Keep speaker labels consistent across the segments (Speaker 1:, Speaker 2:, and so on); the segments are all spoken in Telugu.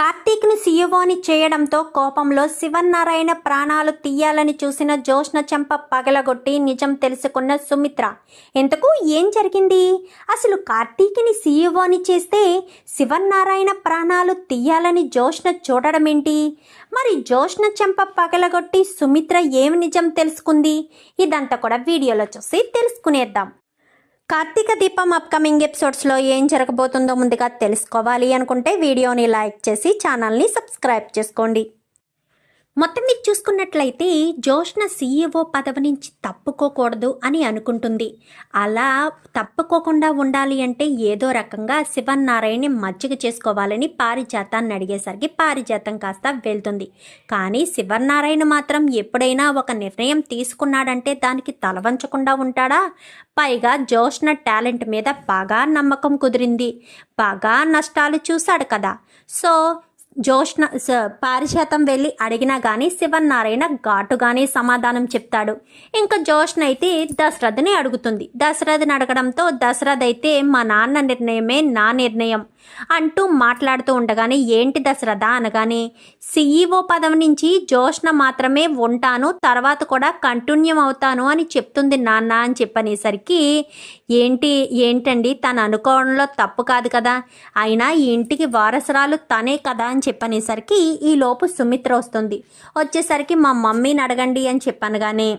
Speaker 1: కార్తీక్ని సీఈఓని చేయడంతో కోపంలో శివన్నారాయణ ప్రాణాలు తీయాలని చూసిన జోష్న చెంప పగలగొట్టి నిజం తెలుసుకున్న సుమిత్ర ఎంతకు ఏం జరిగింది? అసలు కార్తీక్ని సీఈఓని చేస్తే శివన్నారాయణ ప్రాణాలు తీయాలని జోష్న చూడడం ఏంటి మరి జోష్న చెంప పగలగొట్టి సుమిత్ర ఏమి నిజం తెలుసుకుంది? ఇదంతా కూడా వీడియోలో చూసి తెలుసుకునేద్దాం. కార్తీక దీపం అప్కమింగ్ ఎపిసోడ్స్లో ఏం జరగబోతుందో ముందుగా తెలుసుకోవాలి అనుకుంటే వీడియోని లైక్ చేసి ఛానల్ని సబ్స్క్రైబ్ చేసుకోండి. మొత్తం మీద చూసుకున్నట్లయితే జోష్న సీఈఓ పదవి నుంచి తప్పుకోకూడదు అని అనుకుంటుంది. అలా తప్పుకోకుండా ఉండాలి అంటే ఏదో రకంగా శివన్నారాయణని మజ్జిగ చేసుకోవాలని పారిజాతాన్ని అడిగేసరికి పారిజాతం కాస్త వెళ్తుంది. కానీ శివన్నారాయణ మాత్రం ఎప్పుడైనా ఒక నిర్ణయం తీసుకున్నాడంటే దానికి తలవంచకుండా ఉంటాడా? పైగా జోష్న టాలెంట్ మీద బాగా నమ్మకం కుదిరింది. బాగా నష్టాలు చూశాడు కదా. సో జోష్న స- వెళ్ళి అడిగినా కానీ శివన్నారాయణ ఘాటుగానే సమాధానం చెప్తాడు. ఇంకా జోష్న అయితే దశరథని అడుగుతుంది. దశరథని అడగడంతో దశరథ్ అయితే మా నాన్న నిర్ణయమే నా నిర్ణయం. అంటూ మాట్లాడుతూ ఉండగానే ఏంటి దశరథ? అనగానే సీఈఓ పదవి నుంచి జోష్న మాత్రమే ఉంటాను తర్వాత కూడా కంటిన్యూ అవుతాను అని చెప్తుంది నాన్న అని చెప్పనేసరికి ఏంటి ఏంటండి? తను అనుకోవడంలో తప్పు కాదు కదా? అయినా ఈ ఇంటికి వారసురాలు తనే కదా? అని చెప్పనేసరికి ఈ లోపు సుమిత్ర వస్తుంది. వచ్చేసరికి మా మమ్మీని అడగండి అని చెప్పనగానే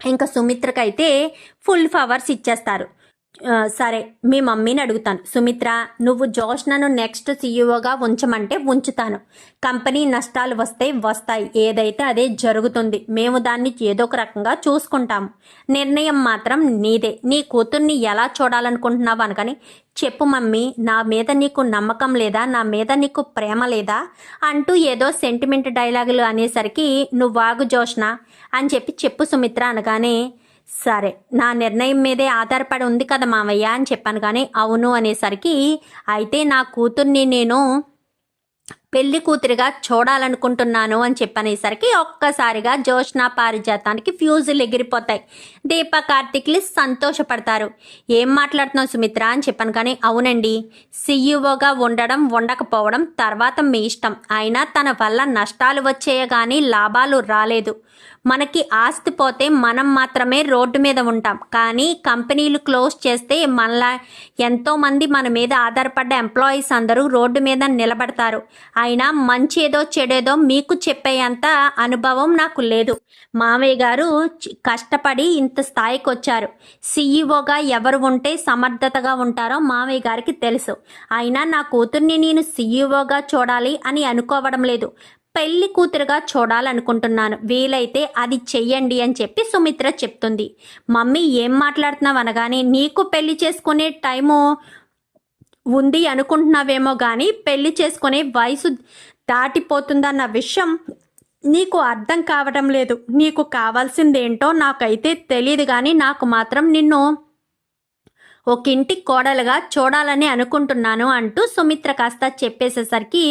Speaker 1: ఇంకా సుమిత్రకైతే ఫుల్ ఫవర్స్ ఇచ్చేస్తారు. సరే మీ మమ్మీని అడుగుతాను. సుమిత్ర నువ్వు జోష్నను నెక్స్ట్ సీఈఓగా ఉంచమంటే ఉంచుతాను. కంపెనీ నష్టాలు వస్తే వస్తాయి. ఏదైతే అదే జరుగుతుంది. మేము దాన్ని ఏదో ఒక రకంగా చూసుకుంటాము. నిర్ణయం మాత్రం నీదే. నీ కూతుర్ని ఎలా చూడాలనుకుంటున్నావు అనగాని చెప్పు మమ్మీ నా మీద నీకు నమ్మకం లేదా? నా మీద నీకు ప్రేమ లేదా? అంటూ ఏదో సెంటిమెంట్ డైలాగులు అనేసరికి నువ్వు వాగు జోష్న అని చెప్పి చెప్పు సుమిత్ర అనగానే సరే నా నిర్ణయం మీదే ఆధారపడి ఉంది కదా మావయ్య అని చెప్పాను కానీ అవును అనేసరికి అయితే నా కూతుర్ని నేను పెళ్ళి కూతురిగా చూడాలనుకుంటున్నాను అని చెప్పనేసరికి ఒక్కసారిగా జోష్న పారిజాతానికి ఫ్యూజులు ఎగిరిపోతాయి. దీప కార్తిక్లు సంతోషపడతారు. ఏం మాట్లాడుతున్నావు సుమిత్ర అని చెప్పాను కానీ అవునండి. సీఈఓగా ఉండడం ఉండకపోవడం తర్వాత మీ ఇష్టం. అయినా తన వల్ల నష్టాలు వచ్చేయ కానీ లాభాలు రాలేదు. మనకి ఆస్తి పోతే మనం మాత్రమే రోడ్డు మీద ఉంటాం. కానీ కంపెనీలు క్లోజ్ చేస్తే మనలా ఎంతోమంది మన మీద ఆధారపడ్డ ఎంప్లాయీస్ అందరూ రోడ్డు మీద నిలబడతారు. అయినా మంచి ఏదో చెడేదో మీకు చెప్పేంత అనుభవం నాకు లేదు. మావయ్య గారు కష్టపడి ఇంత స్థాయికి వచ్చారు. సీఈఓగా ఎవరు ఉంటే సమర్థతగా ఉంటారో మావయ్య గారికి తెలుసు. అయినా నా కూతుర్ని నేను సీఈఓగా చూడాలి అని అనుకోవడం లేదు. పెళ్ళి కూతురుగా చూడాలనుకుంటున్నాను. వీలైతే అది చెయ్యండి అని చెప్పి సుమిత్ర చెప్తుంది. మమ్మీ ఏం మాట్లాడుతున్నావు అనగానే నీకు పెళ్ళి చేసుకునే టైము ఉంది అనుకుంటున్నావేమో కానీ పెళ్ళి చేసుకునే వయసు దాటిపోతుందన్న విషయం నీకు అర్థం కావటం లేదు. నీకు కావాల్సిందేంటో నాకైతే తెలియదు కానీ నాకు మాత్రం నిన్ను ఒక ఇంటి కోడలుగా చూడాలని అనుకుంటున్నాను అంటూ సుమిత్ర కాస్త చెప్పేసేసరికి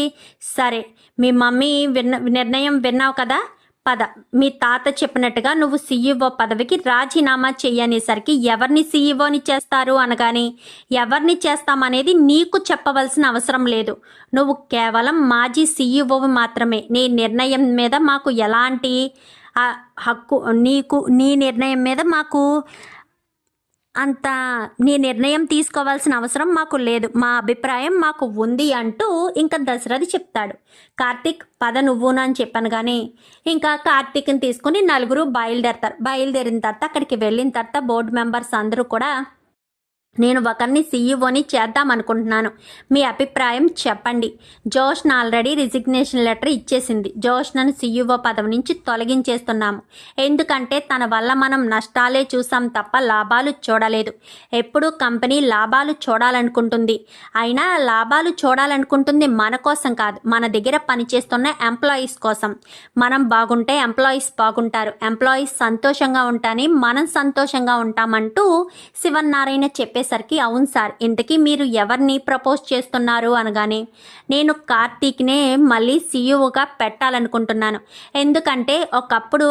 Speaker 1: సరే మీ మమ్మీ విన్న నిర్ణయం విన్నావు కదా? పద. మీ తాత చెప్పినట్టుగా నువ్వు సీఈఓ పదవికి రాజీనామా చేయనేసరికి ఎవరిని సీఈఓని చేస్తారు అనగాని ఎవరిని చేస్తామనేది నీకు చెప్పవలసిన అవసరం లేదు. నువ్వు కేవలం మాజీ సీఈఓ మాత్రమే. నీ నిర్ణయం మీద మాకు ఎలాంటి హక్కు నీకు నీ నిర్ణయం మీద మాకు అంత నీ నిర్ణయం తీసుకోవాల్సిన అవసరం మాకు లేదు. మా అభిప్రాయం మాకు ఉంది అంటూ ఇంకా దశరథి చెప్తాడు. కార్తీక్ పద నువ్వును అని చెప్పాను కానీ ఇంకా కార్తీక్ని తీసుకుని నలుగురు బయలుదేరతారు. బయలుదేరిన తర్వాత అక్కడికి వెళ్ళిన తర్వాత బోర్డు మెంబర్స్ అందరూ కూడా నేను ఒకరిని సీఈఓని చేద్దాం అనుకుంటున్నాను. మీ అభిప్రాయం చెప్పండి. జోష్న ఆల్రెడీ రిజిగ్నేషన్ లెటర్ ఇచ్చేసింది. జోష్నను సీఈఓ పదవి నుంచి తొలగించేస్తున్నాము. ఎందుకంటే తన వల్ల మనం నష్టాలే చూసాం తప్ప లాభాలు చూడలేదు. ఎప్పుడూ కంపెనీ లాభాలు చూడాలనుకుంటుంది. అయినా లాభాలు చూడాలనుకుంటుంది మన కోసం కాదు మన దగ్గర పనిచేస్తున్న ఎంప్లాయీస్ కోసం. మనం బాగుంటే ఎంప్లాయీస్ బాగుంటారు. ఎంప్లాయీస్ సంతోషంగా ఉంటాని మనం సంతోషంగా ఉంటామంటూ శివన్నారాయణ అడిగేసరికి అవును సార్ ఇంతకీ మీరు ఎవరిని ప్రపోజ్ చేస్తున్నారు? అనగానే నేను కార్తీక్నే మళ్ళీ సీఈఓగా పెట్టాలనుకుంటున్నాను. ఎందుకంటే ఒకప్పుడు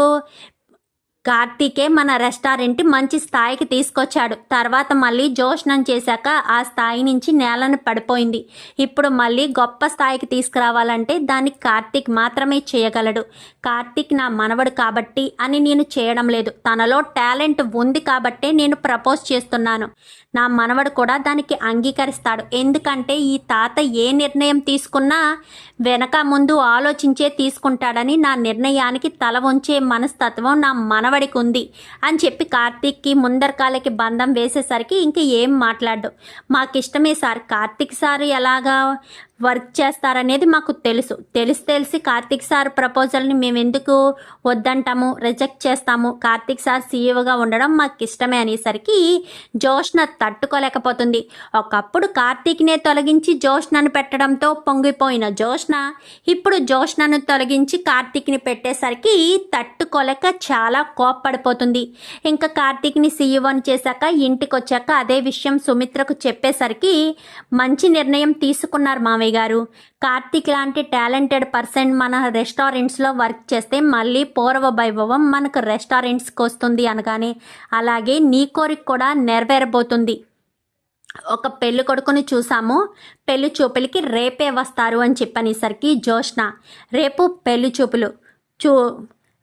Speaker 1: కార్తీకే మన రెస్టారెంట్ మంచి స్థాయికి తీసుకొచ్చాడు. తర్వాత మళ్ళీ జోష్నం చేశాక ఆ స్థాయి నుంచి నేలను పడిపోయింది. ఇప్పుడు మళ్ళీ గొప్ప స్థాయికి తీసుకురావాలంటే దాన్ని కార్తీక్ మాత్రమే చేయగలడు. కార్తీక్ నా మనవడు కాబట్టి అని నేను చేయడం లేదు. తనలో టాలెంట్ ఉంది కాబట్టే నేను ప్రపోజ్ చేస్తున్నాను. నా మనవడు కూడా దానికి అంగీకరిస్తాడు. ఎందుకంటే ఈ తాత ఏ నిర్ణయం తీసుకున్నా వెనక ముందు ఆలోచించే తీసుకుంటాడని నా నిర్ణయానికి తల ఉంచే మనస్తత్వం నా మనవడికి ఉంది అని చెప్పి కార్తీక్కి ముందరకాలకి బంధం వేసేసరికి ఇంక ఏం మాట్లాడు. మాకిష్టమే సార్. కార్తీక్ సార్ ఎలాగా వర్క్ చేస్తారనేది మాకు తెలుసు. తెలిసి తెలిసి కార్తీక్ సార్ ప్రపోజల్ని మేము ఎందుకు వద్దంటాము రిజెక్ట్ చేస్తాము? కార్తీక్ సార్ సీఈఓగా ఉండడం మాకు ఇష్టమే అనేసరికి జోష్న తట్టుకోలేకపోతుంది. ఒకప్పుడు కార్తీక్నే తొలగించి జోష్నను పెట్టడంతో పొంగిపోయిన జోష్న ఇప్పుడు జోష్నను తొలగించి కార్తీక్ని పెట్టేసరికి తట్టుకోలేక చాలా కోప్పడిపోతుంది. ఇంకా కార్తీక్ని సీఈఓని చేశాక ఇంటికి వచ్చాక అదే విషయం సుమిత్రకు చెప్పేసరికి మంచి నిర్ణయం తీసుకున్నారు మామయ్య గారు. కార్తీక్ లాంటి టాలెంటెడ్ పర్సన్ మన రెస్టారెంట్స్లో వర్క్ చేస్తే మళ్ళీ పూర్వ వైభవం మనకు రెస్టారెంట్స్కి వస్తుంది అనగానే అలాగే నీ కోరిక కూడా నెరవేరబోతుంది. ఒక పెళ్ళి కొడుకుని చూసాము. పెళ్ళి చూపులకి రేపే వస్తారు అని చెప్పనేసరికి జోష్న రేపు పెళ్ళి చూపులు చూ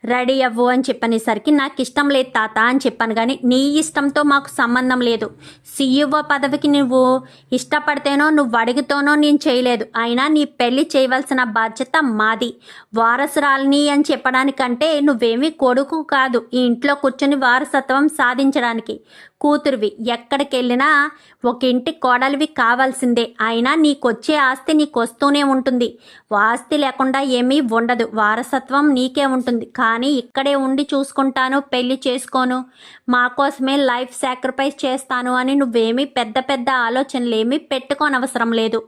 Speaker 1: రెడీ అవ్వు అని చెప్పనేసరికి నాకు ఇష్టం లేదు తాత అని చెప్పాను. కానీ నీ ఇష్టంతో మాకు సంబంధం లేదు. సీఈఓ పదవికి నువ్వు ఇష్టపడితేనో నువ్వు అడుగుతోనో నేను చేయలేదు. అయినా నీ పెళ్ళి చేయవలసిన బాధ్యత మాది. వారసురాలిని అని చెప్పడానికంటే నువ్వేమీ కొడుకు కాదు. ఈ ఇంట్లో కూర్చొని వారసత్వం సాధించడానికి. కూతురువి. ఎక్కడికెళ్ళినా ఒక ఇంటి కోడలివి కావాల్సిందే. అయినా నీకొచ్చే ఆస్తి నీకు వస్తూనే ఉంటుంది ఆస్తి లేకుండా ఏమీ ఉండదు. వారసత్వం నీకే ఉంటుంది. కానీ ఇక్కడే ఉండి చూసుకుంటాను పెళ్ళి చేసుకోను. మా కోసమే లైఫ్ సాక్రిఫైస్ చేస్తాను అని నువ్వేమీ పెద్ద పెద్ద ఆలోచనలేమీ పెట్టుకోనవసరం లేదు.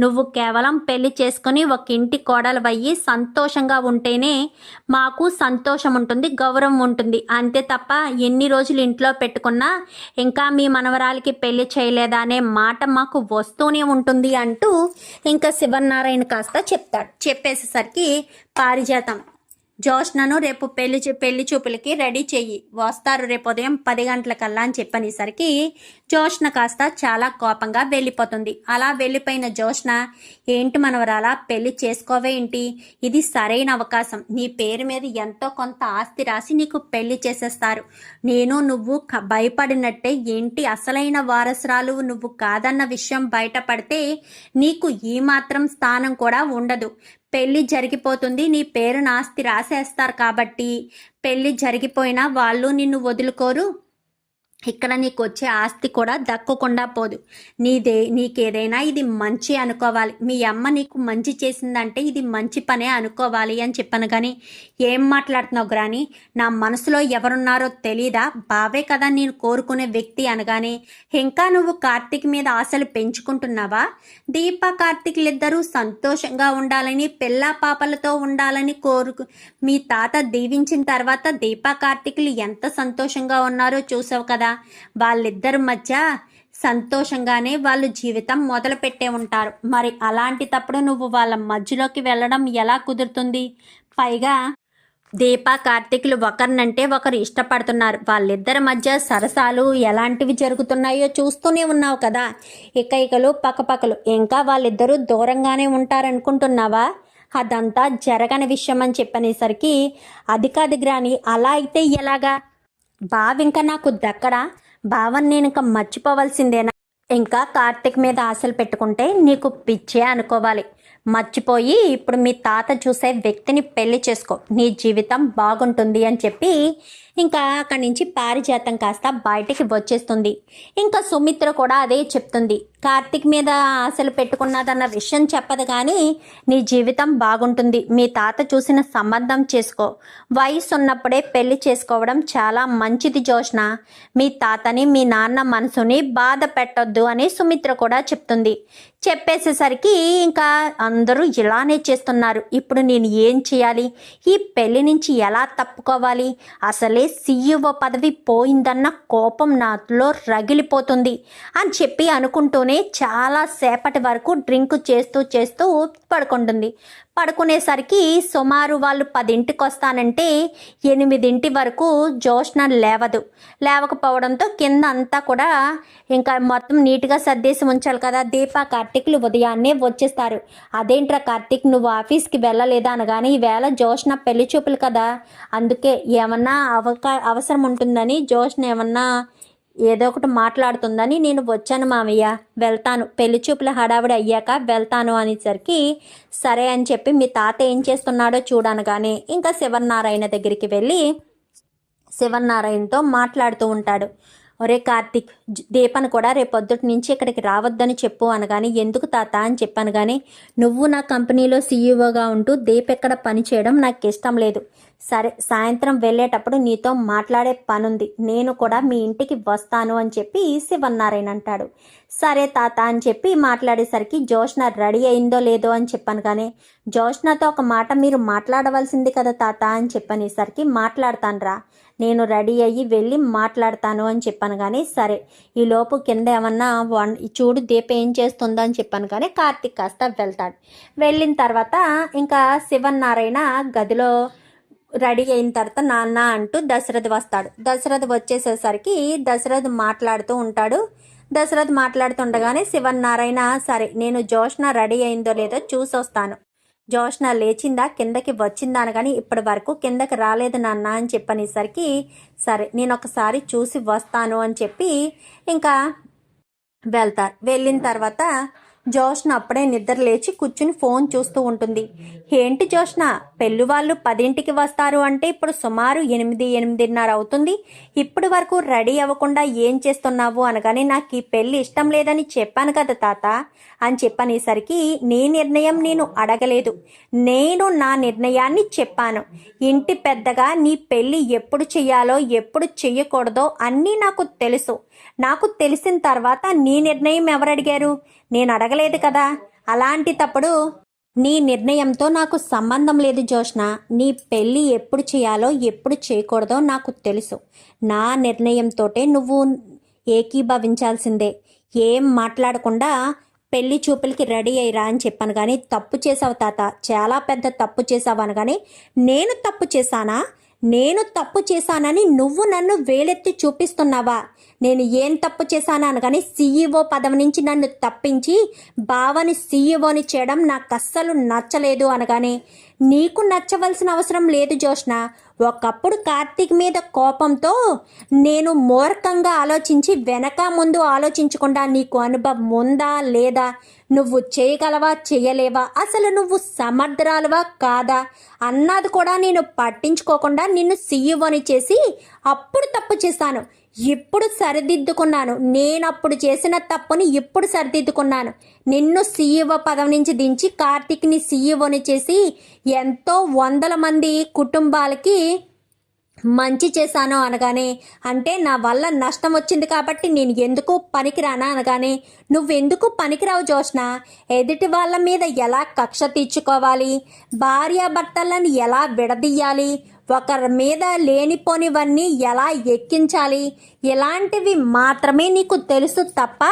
Speaker 1: నువ్వు కేవలం పెళ్ళి చేసుకుని ఒక ఇంటి కోడలు అయ్యి సంతోషంగా ఉంటేనే మాకు సంతోషం ఉంటుంది గౌరవం ఉంటుంది. అంతే తప్ప ఎన్ని రోజులు ఇంట్లో పెట్టుకున్నా ఇంకా మీ మనవరాలకి పెళ్ళి చేయలేదా అనే మాట మాకు వస్తూనే ఉంటుంది అంటూ ఇంకా శివనారాయణ కాస్త చెప్తాడు. చెప్పేసేసరికి పారిజాతం. జోష్నను రేపు పెళ్ళి చూ- పెళ్ళి చూపులకి రెడీ చెయ్యి. వస్తారు రేపు ఉదయం పది గంటలకల్లా అని చెప్పనేసరికి జోష్న కాస్త చాలా కోపంగా వెళ్ళిపోతుంది. అలా వెళ్ళిపోయిన జోష్న ఏంటి మనవరాలా పెళ్ళి చేసుకోవే ఏంటి? ఇది సరైన అవకాశం. నీ పేరు మీద ఎంతో కొంత ఆస్తి రాసి నీకు పెళ్ళి చేసేస్తారు. నేను నువ్వు క- భయపడినట్టే ఏంటి అసలైన వారసురాలు నువ్వు కాదన్న విషయం బయటపడితే నీకు ఈ మాత్రం స్థానం కూడా ఉండదు. పెళ్ళి జరిగిపోతుంది నీ పేరు నాస్తి రాసేస్తారు కాబట్టి పెళ్ళి జరిగిపోయినా వాళ్ళు నిన్ను వదులుకోరు. ఇక్కడ నీకు వచ్చే ఆస్తి కూడా దక్కకుండా పోదు. నీదే నీకేదైనా ఇది మంచి అనుకోవాలి. మీ అమ్మ నీకు మంచి చేసిందంటే ఇది మంచి పనే అనుకోవాలి అని చెప్పాను కానీ ఏం మాట్లాడుతున్నావు గ్రాని? నా మనసులో ఎవరున్నారో తెలీదా? బావే కదా నేను కోరుకునే వ్యక్తి అనగానే ఇంకా నువ్వు కార్తీక్ మీద ఆశలు పెంచుకుంటున్నావా? దీప కార్తీక్లిద్దరూ సంతోషంగా ఉండాలని పిల్ల పాపలతో ఉండాలని కోరుకు మీ తాత దీవించిన తర్వాత దీపా కార్తీకులు ఎంత సంతోషంగా ఉన్నారో చూసావు కదా. వాళ్ళిద్దరి మధ్య సంతోషంగానే వాళ్ళు జీవితం మొదలు పెట్టే ఉంటారు. మరి అలాంటి తప్పుడు నువ్వు వాళ్ళ మధ్యలోకి వెళ్ళడం ఎలా కుదురుతుంది? పైగా దీపా కార్తీకులు ఒకరినంటే ఒకరు ఇష్టపడుతున్నారు. వాళ్ళిద్దరి మధ్య సరసాలు ఎలాంటివి జరుగుతున్నాయో చూస్తూనే ఉన్నావు కదా. ఇకైకలు పక్కపక్కలు ఇంకా వాళ్ళిద్దరూ దూరంగానే ఉంటారనుకుంటున్నావా? అదంతా జరగని విషయం అని చెప్పనేసరికి అది కాదు అలా అయితే ఎలాగా? బావ ఇంకా నాకు దక్కడా? బావని నేను ఇంకా మర్చిపోవలసిందేనా? ఇంకా కార్తిక్ మీద ఆశలు పెట్టుకుంటే నీకు పిచ్చే అనుకోవాలి. మర్చిపోయి ఇప్పుడు మీ తాత చూసే వ్యక్తిని పెళ్ళి చేసుకో. నీ జీవితం బాగుంటుంది అని చెప్పి ఇంకా అక్కడి నుంచి పారిజాతం కాస్త బయటికి వచ్చేస్తుంది. ఇంకా సుమిత్ర కూడా అదే చెప్తుంది. కార్తిక్ మీద ఆశలు పెట్టుకున్నదన్న విషయం చెప్పదు కానీ నీ జీవితం బాగుంటుంది. మీ తాత చూసిన సంబంధం చేసుకో. వయసు ఉన్నప్పుడే పెళ్ళి చేసుకోవడం చాలా మంచిది జోష్న. మీ తాతని మీ నాన్న మనసుని బాధ పెట్టొద్దు అని సుమిత్ర కూడా చెప్తుంది. చెప్పేసేసరికి ఇంకా అందరూ ఇలానే చేస్తున్నారు. ఇప్పుడు నేను ఏం చేయాలి? ఈ పెళ్ళి నుంచి ఎలా తప్పుకోవాలి? అసలే సీఈఓ పదవి పోయిందన్న కోపం నాలో రగిలిపోతుంది అని చెప్పి అనుకుంటూనే చాలా సేపటి వరకు డ్రింక్ చేస్తూ చేస్తూ పడుకుంటుంది. పడుకునేసరికి సుమారు వాళ్ళు పదింటికి వస్తానంటే ఎనిమిదింటి వరకు జోష్న లేవదు. లేవకపోవడంతో కింద అంతా కూడా ఇంకా మొత్తం నీట్గా సర్దేసి ఉంచాలి కదా. దీప కార్తీక్లు ఉదయాన్నే వచ్చేస్తారు. అదేంట్రా కార్తీక్ నువ్వు ఆఫీస్కి వెళ్ళలేదా అనగానే ఈవేళ జోష్న పెళ్ళి చూపులు కదా. అందుకే ఏమన్నా అవకా అవసరం ఉంటుందని జోష్న ఏమన్నా ఏదో ఒకటి మాట్లాడుతుందని నేను వచ్చాను మామయ్య. వెళ్తాను. పెళ్ళి చూపుల హడావిడి అయ్యాక వెళ్తాను అనేసరికి సరే అని చెప్పి మీ తాత ఏం చేస్తున్నాడో చూడనగానే ఇంకా శివనారాయణ దగ్గరికి వెళ్ళి శివనారాయణతో మాట్లాడుతూ ఉంటాడు. ఒరే కార్తిక్ దీపను కూడా రేపొద్దుటి నుంచి ఇక్కడికి రావద్దని చెప్పు అనగాని ఎందుకు తాత? అని చెప్పాను కానీ నువ్వు నా కంపెనీలో సీఈఓగా ఉంటూ దీప్ ఎక్కడ పని చేయడం నాకు ఇష్టం లేదు. సరే సాయంత్రం వెళ్ళేటప్పుడు నీతో మాట్లాడే పనుంది. నేను కూడా మీ ఇంటికి వస్తాను అని చెప్పి శివన్నారాయణ అంటాడు. సరే తాత అని చెప్పి మాట్లాడేసరికి జోష్న రెడీ అయిందో లేదో అని చెప్పాను కానీ జోష్నతో ఒక మాట మీరు మాట్లాడవలసింది కదా తాత అని చెప్పనేసరికి మాట్లాడతాను రా నేను రెడీ అయ్యి వెళ్ళి మాట్లాడతాను అని చెప్పాను కానీ సరే ఈ లోపు కింద ఏమన్నా వన్ చూడు దీప ఏం చేస్తుందో అని చెప్పాను కానీ కార్తీక్ కాస్త వెళ్తాడు. వెళ్ళిన తర్వాత ఇంకా శివన్నారాయణ గదిలో రెడీ అయిన తర్వాత నాన్న అంటూ దశరథ్ వస్తాడు. దశరథ్ వచ్చేసేసరికి దశరథ్ మాట్లాడుతూ ఉంటాడు. దశరథ్ మాట్లాడుతుండగానే శివన్నారాయణ సరే నేను జోష్న రెడీ అయిందో లేదో చూసొస్తాను. జోష్న లేచిందా? కిందకి వచ్చిందా అనగాని ఇప్పటి వరకు కిందకి రాలేదు నాన్న అని చెప్పనేసరికి సరే నేను ఒకసారి చూసి వస్తాను అని చెప్పి ఇంకా వెళ్తారు వెళ్ళిన తర్వాత జోష్న అప్పుడే నిద్ర లేచి కూర్చుని ఫోన్ చూస్తూ ఉంటుంది. ఏంటి జోష్న పెళ్ళి వాళ్ళు పదింటికి వస్తారు అంటే ఇప్పుడు సుమారు ఎనిమిది ఎనిమిదిన్నర అవుతుంది. ఇప్పటి వరకు రెడీ అవ్వకుండా ఏం చేస్తున్నావు అనగానే నాకు ఈ పెళ్ళి ఇష్టం లేదని చెప్పాను కదా తాత. అని చెప్పనేసరికి నీ నిర్ణయం నేను అడగలేదు. నేను నా నిర్ణయాన్ని చెప్పాను. ఇంటి పెద్దగా నీ పెళ్ళి ఎప్పుడు చెయ్యాలో ఎప్పుడు చెయ్యకూడదో అన్నీ నాకు తెలుసు. నాకు తెలిసిన తర్వాత నీ నిర్ణయం ఎవరడిగారు? నేను అడగలేదు కదా. అలాంటి తప్పుడు నీ నిర్ణయంతో నాకు సంబంధం లేదు జోష్న నీ పెళ్ళి ఎప్పుడు చేయాలో ఎప్పుడు చేయకూడదో నాకు తెలుసు. నా నిర్ణయంతోటే నువ్వు ఏకీభవించాల్సిందే. ఏం మాట్లాడకుండా పెళ్ళి చూపులకి రెడీ అయ్యిరా అని చెప్పాను కానీ తప్పు చేసావు తాత. చాలా పెద్ద తప్పు చేసావు అనగానే నేను తప్పు చేశానా? నేను తప్పు చేశానని నువ్వు నన్ను వేలెత్తి చూపిస్తున్నావా? నేను ఏం తప్పు చేశాను అనగానే సీఈఓ పదవి నుంచి నన్ను తప్పించి బావని సీఈఓని చేయడం నాకు అస్సలు నచ్చలేదు అనగానే నీకు నచ్చవలసిన అవసరం లేదు జోష్న ఒకప్పుడు కార్తీక్ మీద కోపంతో నేను మూర్ఖంగా ఆలోచించి వెనక ముందు ఆలోచించకుండా నీకు అనుభవం ఉందా లేదా? నువ్వు చేయగలవా చేయలేవా? అసలు నువ్వు సమర్థరాలువా కాదా? అన్నది కూడా నేను పట్టించుకోకుండా నిన్ను సీఈఓని చేసి అప్పుడు తప్పు చేశాను. ఇప్పుడు సరిదిద్దుకున్నాను. నేనప్పుడు చేసిన తప్పుని ఇప్పుడు సరిదిద్దుకున్నాను. నిన్ను సీఈఓ పదం నుంచి దించి కార్తీక్ని సీఈఓని చేసి ఎంతో వందల మంది కుటుంబాలకి మంచి చేశాను అనగానే అంటే నా వల్ల నష్టం వచ్చింది కాబట్టి నేను ఎందుకు పనికిరానా అనగానే నువ్వెందుకు పనికిరావు జోష్న? ఎదుటి వాళ్ళ మీద ఎలా కక్ష తీర్చుకోవాలి? భార్యాభర్తలను ఎలా విడదీయాలి? ఒకరి మీద లేనిపోనివన్నీ ఎలా ఎక్కించాలి? ఇలాంటివి మాత్రమే నీకు తెలుసు తప్ప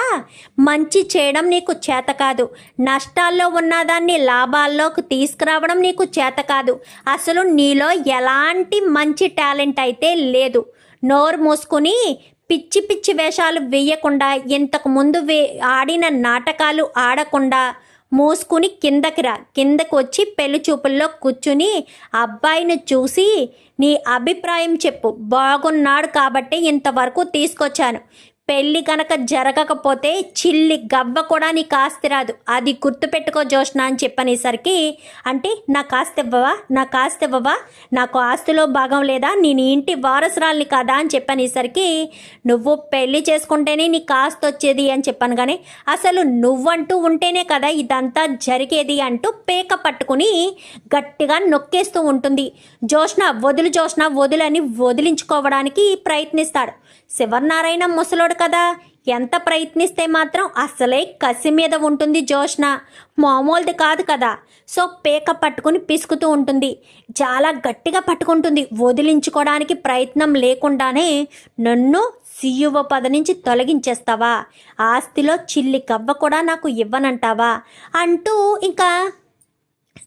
Speaker 1: మంచి చేయడం నీకు చేత కాదు. నష్టాల్లో ఉన్నదాన్ని లాభాల్లోకి తీసుకురావడం నీకు చేత కాదు. అసలు నీలో ఎలాంటి మంచి టాలెంట్ అయితే లేదు. నోరు మూసుకుని పిచ్చి పిచ్చి వేషాలు వేయకుండా ఇంతకు ముందు వే ఆడిన నాటకాలు ఆడకుండా మూసుకుని కిందకి రా. కిందకి వచ్చి పెళ్ళి చూపుల్లో కూర్చుని అబ్బాయిని చూసి నీ అభిప్రాయం చెప్పు. బాగున్నాడు కాబట్టి ఇంతవరకు తీసుకొచ్చాను. పెళ్ళి కనుక జరగకపోతే చిల్లి గవ్వ కూడా నీకు ఆస్తి రాదు. అది గుర్తుపెట్టుకో జోష్న అని చెప్పనేసరికి అంటే నాకు ఆస్తి ఇవ్వవా? నాకు ఆస్తి ఇవ్వవా? నాకు ఆస్తిలో భాగం లేదా? నేను ఇంటి వారసురాల్ని కదా అని చెప్పనేసరికి నువ్వు పెళ్ళి చేసుకుంటేనే నీకు ఆస్తి వచ్చేది అని చెప్పాను కానీ అసలు నువ్వంటూ ఉంటేనే కదా ఇదంతా జరిగేది అంటూ పేక పట్టుకుని గట్టిగా నొక్కేస్తూ ఉంటుంది. జోష్న వదులు జోష్న వదులని వదిలించుకోవడానికి ప్రయత్నిస్తాడు. శివనారాయణ ముసలోడు కదా. ఎంత ప్రయత్నిస్తే మాత్రం అసలే కసి మీద ఉంటుంది జోష్న మామూలుది కాదు కదా. సో పేక పట్టుకుని పిసుకుతూ ఉంటుంది. చాలా గట్టిగా పట్టుకుంటుంది. వదిలించుకోవడానికి ప్రయత్నం లేకుండానే నన్ను సీయువ పద నుంచి తొలగించేస్తావా? ఆస్తిలో చిల్లి కవ్వ కూడా నాకు ఇవ్వనంటావా? అంటూ ఇంకా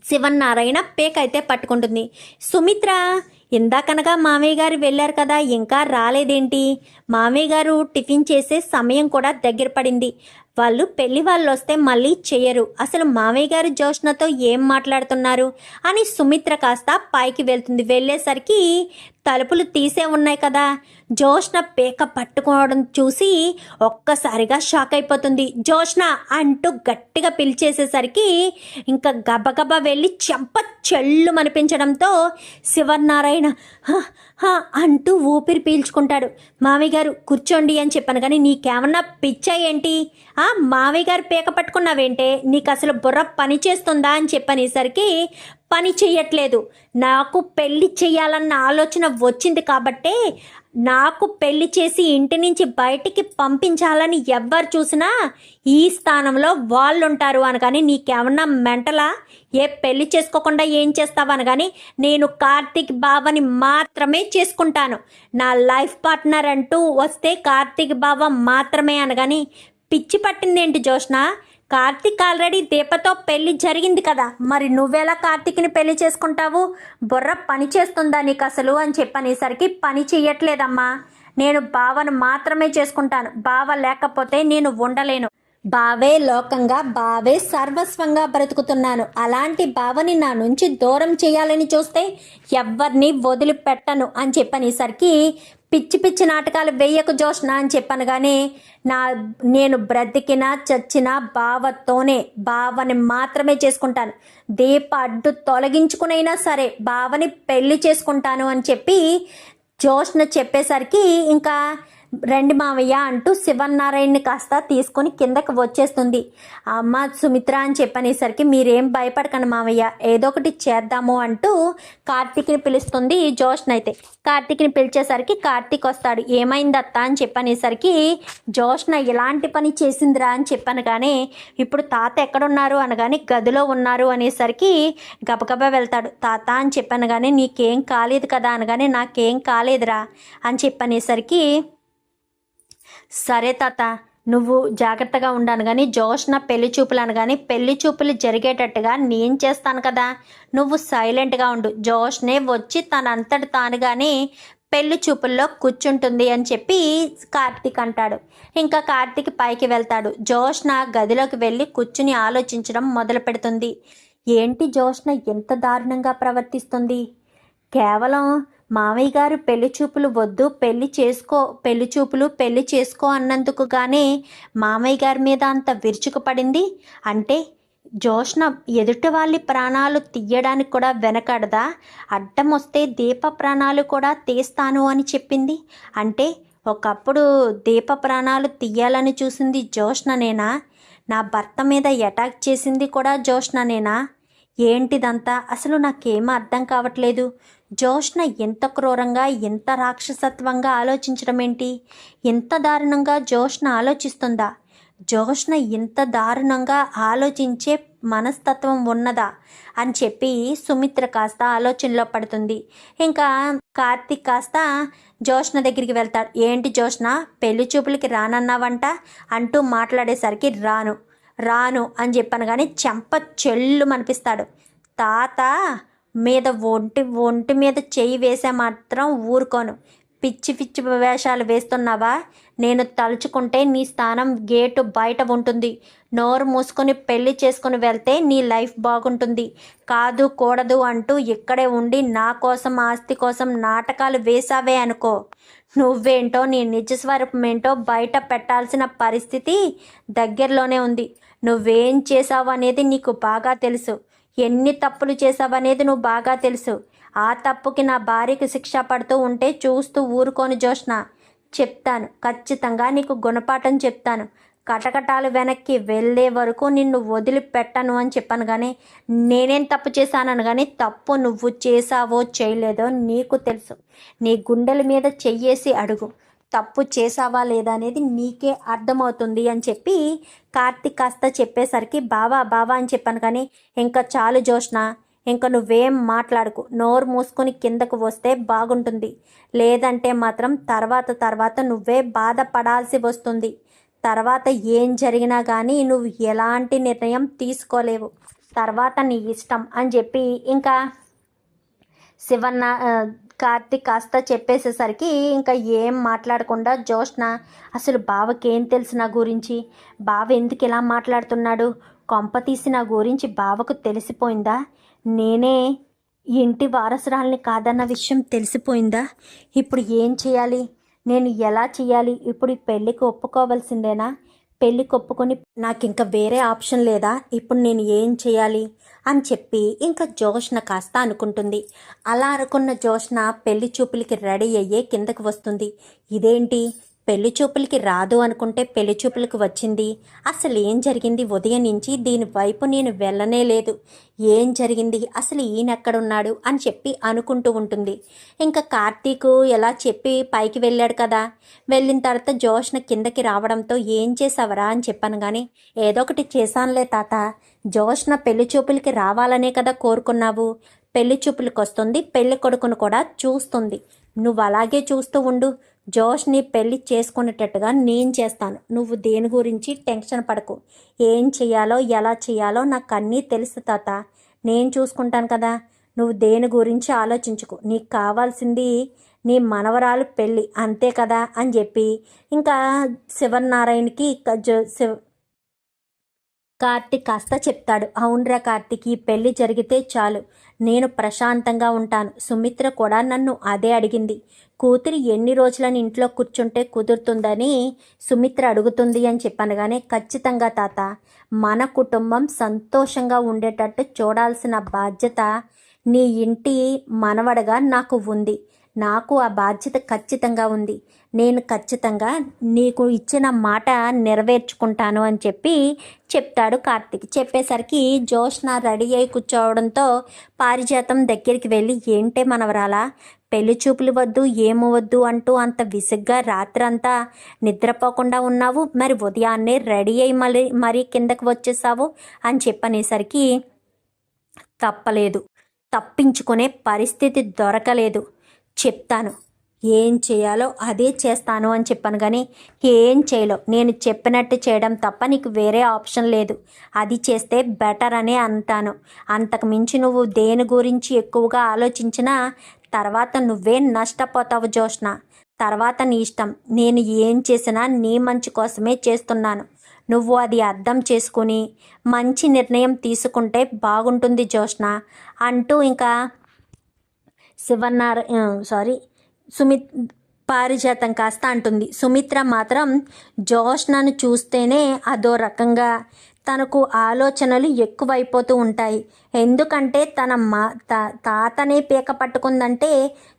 Speaker 1: శివన్నారాయణ పేక అయితే పట్టుకుంటుంది. సుమిత్ర ఇందాకనగా మామయ్య గారు వెళ్ళారు కదా ఇంకా రాలేదేంటి? మామయ్య గారు టిఫిన్ చేసే సమయం కూడా దగ్గర పడింది. వాళ్ళు పెళ్ళి వాళ్ళు వస్తే మళ్ళీ చెయ్యరు అసలు మామయ్య గారు జోష్నతో ఏం మాట్లాడుతున్నారు? అని సుమిత్ర కాస్త పైకి వెళ్తుంది. వెళ్ళేసరికి తలుపులు తీసే ఉన్నాయి కదా. జోష్న పేక పట్టుకోవడం చూసి ఒక్కసారిగా షాక్ అయిపోతుంది. జోష్న అంటూ గట్టిగా పిలిచేసేసరికి ఇంకా గబగబా వెళ్ళి చెంప చెల్లు అనిపించడంతో శివనారాయణ "హ, హ" అంటూ ఊపిరి పీల్చుకుంటాడు. మామయ్య గారు కూర్చోండి అని చెప్పాను కానీ నీకేమన్నా పిచ్చా ఏంటి? ఆ మామయ్య గారు పేక పట్టుకున్నావేంటే నీకు అసలు బుర్ర పని చేస్తుందా అని చెప్పనేసరికి పని చేయట్లేదు. నాకు పెళ్ళి చేయాలన్న ఆలోచన వచ్చింది కాబట్టే నాకు పెళ్ళి చేసి ఇంటి నుంచి బయటికి పంపించాలని ఎవ్వరు చూసినా ఈ స్థానంలో వాళ్ళుంటారు అనగాని నీకేమన్నా మెంటలా? ఏ పెళ్ళి చేసుకోకుండా ఏం చేస్తావు అనగాని నేను కార్తీక్ బావని మాత్రమే చేసుకుంటాను. నా లైఫ్ పార్ట్నర్ అంటూ వస్తే కార్తీక్ బావ మాత్రమే అనగాని పిచ్చి పట్టిందేంటి జోష్నా? కార్తీక్ ఆల్రెడీ దీపతో పెళ్ళి జరిగింది కదా. మరి నువ్వెలా కార్తీక్ని పెళ్ళి చేసుకుంటావు? బుర్ర పని చేస్తుందా నీకు అసలు అని చెప్పనేసరికి పని చెయ్యట్లేదమ్మా. నేను బావను మాత్రమే చేసుకుంటాను. బావ లేకపోతే నేను ఉండలేను. బావే లోకంగా బావే సర్వస్వంగా బ్రతుకుతున్నాను. అలాంటి బావని నా నుంచి దూరం చేయాలని చూస్తే ఎవ్వరిని వదిలిపెట్టను అని చెప్పనేసరికి పిచ్చి పిచ్చి నాటకాలు వేయకు జోష్నా అని చెప్పాను కానీ నా నేను బ్రతికినా చచ్చినా బావతోనే బావని మాత్రమే చేసుకుంటాను. దీప అడ్డు తొలగించుకునైనా సరే బావని పెళ్ళి చేసుకుంటాను అని చెప్పి జోష్న చెప్పేసరికి ఇంకా రండి మావయ్య అంటూ శివనారాయణని కాస్త తీసుకొని కిందకి వచ్చేస్తుంది. అమ్మ సుమిత్ర అని చెప్పనేసరికి మీరేం భయపడకండి మావయ్య ఏదో ఒకటి చేద్దాము అంటూ కార్తీక్ని పిలుస్తుంది జోష్న అయితే. కార్తీక్ని పిలిచేసరికి కార్తీక్ వస్తాడు. ఏమైంది అత్త అని చెప్పనేసరికి జోష్న ఎలాంటి పని చేసిందిరా అని చెప్పాను కానీ ఇప్పుడు తాత ఎక్కడున్నారు? అనగానే గదిలో ఉన్నారు అనేసరికి గబగబా వెళ్తాడు. తాత అని చెప్పాను కానీ నీకేం కాలేదు కదా అనగానే నాకేం కాలేదురా అని చెప్పనేసరికి సరే తాత నువ్వు జాగ్రత్తగా ఉండాను కానీ జోష్న పెళ్ళి చూపులు అనగాని పెళ్ళి చూపులు జరిగేటట్టుగా నేను చేస్తాను కదా. నువ్వు సైలెంట్గా ఉండు. జోష్నే వచ్చి తనంతటి కానీ పెళ్ళి చూపుల్లో కూర్చుంటుంది అని చెప్పి కార్తీక్ అంటాడు. ఇంకా కార్తీక్ పైకి వెళ్తాడు. జోష్న గదిలోకి వెళ్ళి కూర్చుని ఆలోచించడం మొదలు పెడుతుంది. ఏంటి జోష్న ఎంత దారుణంగా ప్రవర్తిస్తుంది? కేవలం మామయ్య గారు పెళ్ళి చూపులు వద్దు పెళ్ళి చేసుకో పెళ్ళి చూపులు పెళ్ళి చేసుకో అన్నందుకు గానే మామయ్య గారి మీద అంత విరుచుకుపడింది అంటే జోష్ణ ఎదుటి వాళ్ళ ప్రాణాలు తీయడానికి కూడా వెనకడదా? అడ్డం వస్తే దీప ప్రాణాలు కూడా తీస్తాను అని చెప్పింది. అంటే ఒకప్పుడు దీప ప్రాణాలు తీయాలని చూసింది జోష్ణనేనా నా భర్త మీద అటాక్ చేసింది కూడా జోష్ణనేనా ఏంటిదంతా? అసలు నాకేం అర్థం కావట్లేదు. జోష్న ఎంత క్రూరంగా ఎంత రాక్షసత్వంగా ఆలోచించడం ఏంటి ఎంత దారుణంగా జోష్న ఆలోచిస్తుందా? జోష్న ఇంత దారుణంగా ఆలోచించే మనస్తత్వం ఉన్నదా? అని చెప్పి సుమిత్ర కాస్త ఆలోచనలో పడుతుంది. ఇంకా కార్తీక్ కాస్త జోష్న దగ్గరికి వెళ్తాడు. ఏంటి జోష్న? పెళ్ళి చూపులకి రానన్నావంట? అంటూ మాట్లాడేసరికి రాను. రాను అని చెప్పాను కానీ చెంప చెల్లు అనిపిస్తాడు తాత మీద ఒంటి ఒంటి మీద చెయ్యి వేసే మాత్రం ఊరుకోను. పిచ్చి పిచ్చి వేషాలు వేస్తున్నావా? నేను తలుచుకుంటే నీ స్థానం గేటు బయట ఉంటుంది. నోరు మూసుకొని పెళ్ళి చేసుకుని వెళ్తే నీ లైఫ్ బాగుంటుంది. కాదు కూడదు అంటూ ఇక్కడే ఉండి నా కోసం ఆస్తి కోసం నాటకాలు వేసావే అనుకో. నువ్వేంటో నీ నిజ స్వరూపం ఏంటో బయట పెట్టాల్సిన పరిస్థితి దగ్గరలోనే ఉంది. నువ్వేం చేసావు అనేది నీకు బాగా తెలుసు. ఎన్ని తప్పులు చేసావనేది నువ్వు బాగా తెలుసు. ఆ తప్పుకి నా భార్యకి శిక్ష పడుతూ ఉంటే చూస్తూ ఊరుకోని జోష్న చెప్తాను. ఖచ్చితంగా నీకు గుణపాఠం చెప్తాను. కటకటాలు వెనక్కి వెళ్ళే వరకు నిన్ను వదిలిపెట్టను అని చెప్పాను కానీ నేనేం తప్పు చేశానని కానీ తప్పు నువ్వు చేసావో చేయలేదో నీకు తెలుసు. నీ గుండెల మీద చెయ్యేసి అడుగు. తప్పు చేసావా లేదా అనేది నీకే అర్థమవుతుంది అని చెప్పి కార్తీక్ కాస్త చెప్పేసరికి బావా బావా అని చెప్పాను కానీ ఇంకా చాలు జోష్నా ఇంకా నువ్వేం మాట్లాడుకు. నోరు మూసుకొని కిందకు వస్తే బాగుంటుంది. లేదంటే మాత్రం తర్వాత తర్వాత నువ్వే బాధపడాల్సి వస్తుంది. తర్వాత ఏం జరిగినా కానీ నువ్వు ఎలాంటి నిర్ణయం తీసుకోలేవు. తర్వాత నీ ఇష్టం అని చెప్పి ఇంకా శివన్న ఆ, కార్తీక్ కాస్త చెప్పేసేసరికి ఇంకా ఏం మాట్లాడకుండా జోష్న అసలు బావకి ఏం తెలుసు నా గురించి? బావ ఎందుకు ఇలా మాట్లాడుతున్నాడు? కొంప తీసి నా గురించి బావకు తెలిసిపోయిందా? నేనే ఇంటి వారసురాల్ని కాదన్న విషయం తెలిసిపోయిందా? ఇప్పుడు ఏం చేయాలి? నేను ఎలా చేయాలి? ఇప్పుడు ఈ పెళ్ళికి ఒప్పుకోవాల్సిందేనా? పెళ్ళికి ఒప్పుకొని నాకు ఇంకా వేరే ఆప్షన్ లేదా? ఇప్పుడు నేను ఏం చేయాలి? అని చెప్పి ఇంకా జోష్న కాస్త అనుకుంటుంది. అలా అనుకున్న జోష్న పెళ్ళి చూపులకి రెడీ అయ్యే కిందకి వస్తుంది. ఇదేంటి? పెళ్ళి చూపులకి రాదు అనుకుంటే పెళ్ళి చూపులకి వచ్చింది. అసలు ఏం జరిగింది? ఉదయం నుంచి దీని వైపు నేను వెళ్ళనే లేదు. ఏం జరిగింది? అసలు ఈయన ఎక్కడున్నాడు? అని చెప్పి అనుకుంటూ ఉంటుంది. ఇంకా కార్తీక్ ఎలా చెప్పి పైకి వెళ్ళాడు కదా? వెళ్ళిన తర్వాత జోష్న కిందకి రావడంతో ఏం చేసావరా అని చెప్పాను కానీ ఏదో ఒకటి చేశానులే తాత. జోష్న పెళ్ళి చూపులకి రావాలనే కదా కోరుకున్నావు. పెళ్ళి చూపులకు వస్తుంది పెళ్ళి కొడుకును కూడా చూస్తుంది. నువ్వు అలాగే చూస్తూ ఉండు. జోష్ని పెళ్ళి చేసుకునేటట్టుగా నేను చేస్తాను. నువ్వు దేని గురించి టెన్షన్ పడకు. ఏం చేయాలో ఎలా చేయాలో నాకు అన్నీ తెలుసు తాత. నేను చూసుకుంటాను కదా. నువ్వు దేని గురించి ఆలోచించుకు. నీకు కావాల్సింది నీ మనవరాలు పెళ్ళి అంతే కదా అని చెప్పి. ఇంకా శివనారాయణకి జో- శివ కార్తిక్ కాస్త చెప్తాడు. అవునరా కార్తిక్ ఈ పెళ్ళి జరిగితే చాలు. నేను ప్రశాంతంగా ఉంటాను. సుమిత్ర కూడా నన్ను అదే అడిగింది. కూతురి ఎన్ని రోజులని ఇంట్లో కూర్చుంటే కుదురుతుందని సుమిత్ర అడుగుతుంది అని చెప్పాను కానీ ఖచ్చితంగా తాత మన కుటుంబం సంతోషంగా ఉండేటట్టు చూడాల్సిన బాధ్యత నీ ఇంటి మనవడగా నాకు ఉంది. నాకు ఆ బాధ్యత ఖచ్చితంగా ఉంది. నేను ఖచ్చితంగా నీకు ఇచ్చిన మాట నెరవేర్చుకుంటాను అని చెప్పి చెప్తాడు కార్తిక్. చెప్పేసరికి జోష్న రెడీ అయి కూర్చోవడంతో పారిజాతం దగ్గరికి వెళ్ళి ఏంటే మనవరాలా పెళ్ళి చూపులు వద్దు ఏమి వద్దు అంటూ అంత విసుగ్గా రాత్రంతా నిద్రపోకుండా ఉన్నావు. మరి ఉదయాన్నే రెడీ అయి మళ్ళీ మరీ కిందకు వచ్చేసావు? అని చెప్పనేసరికి తప్పలేదు. తప్పించుకునే పరిస్థితి దొరకలేదు. చెప్తాను. ఏం చేయాలో అదే చేస్తాను అని చెప్పాను కానీ ఏం చేయలో? నేను చెప్పినట్టు చేయడం తప్ప నీకు వేరే ఆప్షన్ లేదు. అది చేస్తే బెటర్ అనే అంటాను. అంతకు మించి నువ్వు దేని గురించి ఎక్కువగా ఆలోచించినా తర్వాత నువ్వే నష్టపోతావు జోష్ణ తర్వాత నీ ఇష్టం. నేను ఏం చేసినా నీ మంచి కోసమే చేస్తున్నాను. నువ్వు అది అర్థం చేసుకుని మంచి నిర్ణయం తీసుకుంటే బాగుంటుంది జోష్ణ అంటూ ఇంకా శివనార సారీ సుమిత్ పారిజాతం కాస్త అంటుంది. సుమిత్ర మాత్రం జోష్నను చూస్తేనే అదో రకంగా తనకు ఆలోచనలు ఎక్కువైపోతూ ఉంటాయి. ఎందుకంటే తన మా తాతనే పీక పట్టుకుందంటే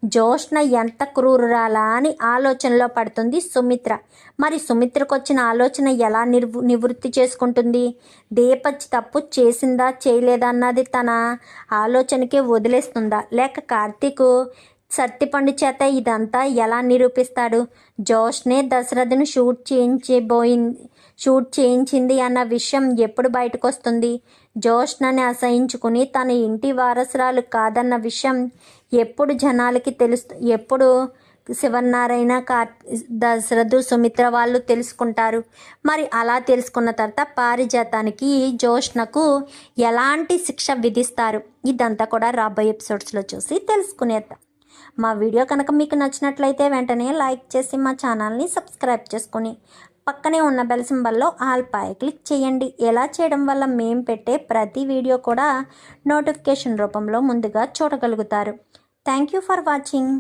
Speaker 1: జోష్న ఎంత క్రూరురాలా అని ఆలోచనలో పడుతుంది సుమిత్ర. మరి సుమిత్రకు వచ్చిన ఆలోచన ఎలా నిర్వు నివృత్తి చేసుకుంటుంది? దీపచ్ తప్పు చేసిందా చేయలేదా అన్నది తన ఆలోచనకే వదిలేస్తుందా? లేక కార్తీక్ సత్తిపండు చేత ఇదంతా ఎలా నిరూపిస్తాడు? జోష్నే దశరథను షూట్ చేయించబోయింది షూట్ చేయించింది అన్న విషయం ఎప్పుడు బయటకు వస్తుంది జోష్నని అసహించుకుని తన ఇంటి వారసురాలు కాదన్న విషయం ఎప్పుడు జనాలకి తెలుస్తు ఎప్పుడు శివనారాయణ కార్ దశరథు సుమిత్ర వాళ్ళు తెలుసుకుంటారు. మరి అలా తెలుసుకున్న తర్వాత పారిజాతానికి జోష్నకు ఎలాంటి శిక్ష విధిస్తారు? ఇదంతా కూడా రాబోయే ఎపిసోడ్స్లో చూసి తెలుసుకునేద్దాం. మా వీడియో కనుక మీకు నచ్చినట్లయితే వెంటనే లైక్ చేసి మా ఛానల్ని సబ్స్క్రైబ్ చేసుకొని పక్కనే ఉన్న బెల్ సింబల్లో ఆల్ పై క్లిక్ చేయండి. ఎలా చేయడం వల్ల మేము పెట్టే ప్రతి వీడియో కూడా నోటిఫికేషన్ రూపంలో ముందుగా చూడగలుగుతారు. Thank you for watching.